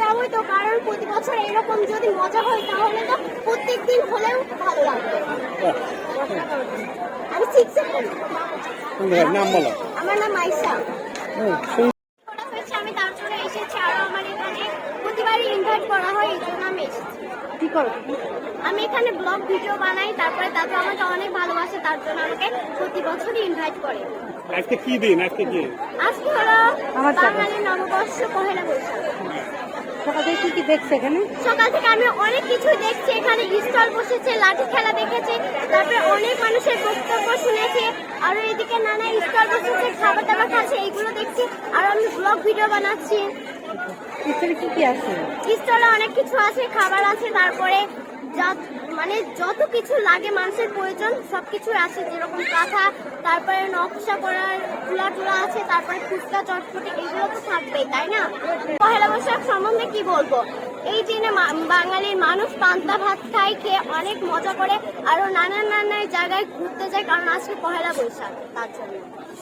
যাবোই তো কারণ প্রতি বছর এরকম যদি মজা হয় তাহলে তো প্রত্যেক দিন হলেও ভালো লাগবে। আমি সিক্সে পড়ি। নাম বলো। আমার নাম আমি তার জন্য এসেছি আর আমার এখানে প্রতিবারই ইনভাইট করা হয় এই জন্য আমি এসেছি। কি করো? আমি এখানে ব্লগ ভিডিও বানাই তারপরে দাদু আমাকে অনেক ভালোবাসে তার জন্য আমাকে প্রতি বছরই ইনভাইট করে। আজকে কি দিন? আজকে কি? আজকে হলো বাঙালি নববর্ষ সকাল থেকে কি কি দেখছে এখানে? সকাল থেকে আমি অনেক কিছু দেখছি। এখানে স্টল বসেছে লাঠি খেলা দেখেছি তারপরে অনেক মানুষের বক্তব্য শুনেছি। আর এদিকে নানা স্টল বসেছে খাবার দাবার খাচ্ছে এইগুলো দেখছি। আর আমি ব্লগ ভিডিও বানাচ্ছি। এখানে কি কি আছে? স্টলে অনেক কিছু আছে খাবার আছে তারপরে মানে যত কিছু লাগে মানুষের প্রয়োজন সব কিছু আছে। যেরকম কাঁথা, তারপরে নকশা করার তুলা টুলা আছে, তারপরে ফুচকা, চটপটি, এগুলো তো থাকবেই, তাই না? পহেলা বৈশাখ সম্বন্ধে কি বলব? এই দিনে বাঙালির মানুষ পান্তা ভাত খায়, খেয়ে অনেক মজা করে, আরও নানান নানান জায়গায় ঘুরতে যায়, কারণ আজকে পহেলা বৈশাখ, তার জন্য।